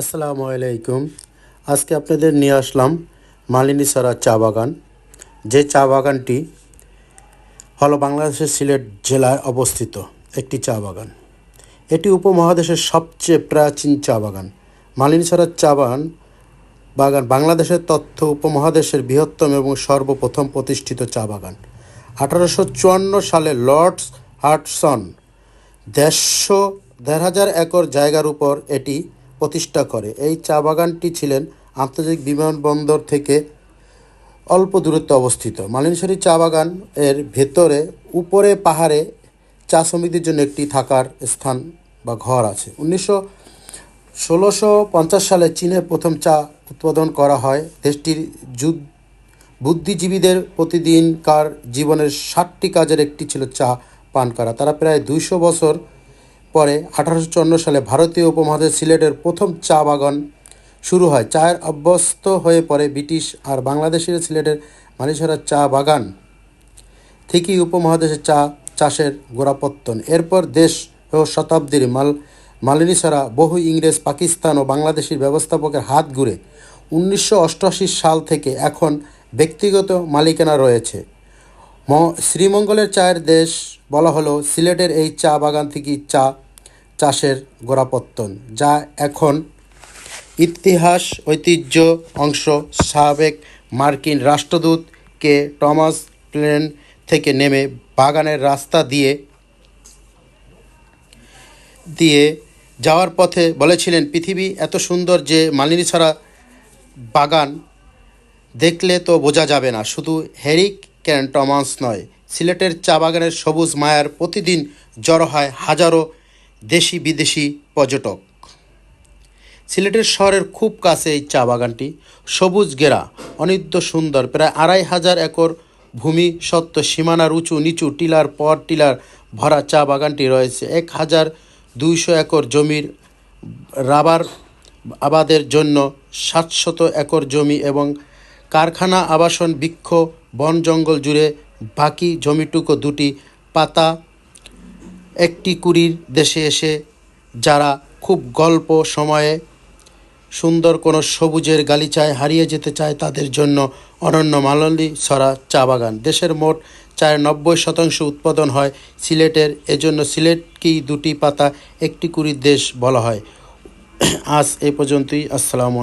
আসসালামু আলাইকুম। আজকে আপনাদের নিয়ে আসলাম মালিনী মালিনীসরা চা বাগান। যে চা বাগানটি হলো বাংলাদেশের সিলেট জেলায় অবস্থিত একটি চা বাগান। এটি উপমহাদেশের সবচেয়ে প্রাচীন চা বাগান। মালিনীসরা চা বাগান বাগান বাংলাদেশের তথ্য উপমহাদেশের বৃহত্তম এবং সর্বপ্রথম প্রতিষ্ঠিত চা বাগান। আঠারোশো চুয়ান্ন সালে লর্ডস হার্টসন দেড়শো, দেড় হাজার একর জায়গার উপর এটি প্রতিষ্ঠা করে। এই চা বাগানটি ছিলেন আন্তর্জাতিক বিমানবন্দর থেকে অল্প দূরত্বে অবস্থিত। মালিনীশ্বরী চা বাগান এর ভেতরে, উপরে পাহাড়ে চা শ্রমিকদের জন্য একটি থাকার স্থান বা ঘর আছে। উনিশশো ষোলোশো পঞ্চাশ সালে চীনে প্রথম চা উৎপাদন করা হয়। দেশটির যুদ্ধ বুদ্ধিজীবীদের প্রতিদিনকার জীবনের ষাটটি কাজের একটি ছিল চা পান করা। তারা প্রায় দুইশো বছর পরে আঠারোশো চুয়ান্ন সালে ভারতীয় উপমহাদেশ সিলেটের প্রথম চা বাগান শুরু হয়। চায়ের অভ্যস্ত হয়ে পড়ে ব্রিটিশ আর বাংলাদেশের সিলেটের মানিসরা চা বাগান থেকেই উপমহাদেশে চা চাষের গোড়াপত্তন। এরপর দেশ ও শতাব্দীর মাল মালিনী ছাড়া বহু ইংরেজ, পাকিস্তান ও বাংলাদেশের ব্যবস্থাপকের হাত ঘুরে উনিশশো অষ্টআশি সাল থেকে এখন ব্যক্তিগত মালিকানা রয়েছে। শ্রীমঙ্গলের চায়ের দেশ বলা হলো সিলেটের এই চা বাগান থেকেই চা চাষের গোড়াপত্তন, যা এখন ইতিহাস, ঐতিহ্য অংশ সাবেক মার্কিন রাষ্ট্রদূত কে টমাস প্লেন থেকে নেমে বাগানের রাস্তা দিয়ে দিয়ে যাওয়ার পথে বলেছিলেন, পৃথিবী এত সুন্দর যে মালিনী ছাড়া বাগান দেখলে তো বোঝা যাবে না। শুধু হেরিক ক্যান টমাস নয়। সিলেটের চা বাগানের সবুজ মায়ার প্রতিদিন জড়ো হয় হাজারো দেশি বিদেশি পর্যটক। সিলেটের শহরের খুব কাছে এই চা বাগানটি। সবুজ গেরা অনিদ্য সুন্দর, প্রায় আড়াই হাজার একর ভূমি সত্ত্ব, সীমানার উঁচু নিচু টিলার পর টিলার ভরা চা বাগানটি রয়েছে। এক হাজার দুইশো একর জমির রাবার আবাদের জন্য সাতশত একর জমি এবং কারখানা, আবাসন, বৃক্ষ বন জঙ্গল জুড়ে বাকি জমিটুকু দুটি পাতা একটি কুড়ির দেশে এসে, যারা খুব গল্প সময়ে সুন্দর কোনো সবুজের গালিচায় হারিয়ে যেতে চায় তাদের জন্য অনন্য মালন্দি ছড়া চা বাগান। দেশের মোট চায়ের নব্বই শতাংশ উৎপাদন হয় সিলেটের, এজন্য সিলেটকেই দুটি পাতা একটি কুড়ির দেশ বলা হয়। আজ এ পর্যন্তই। আসসালামু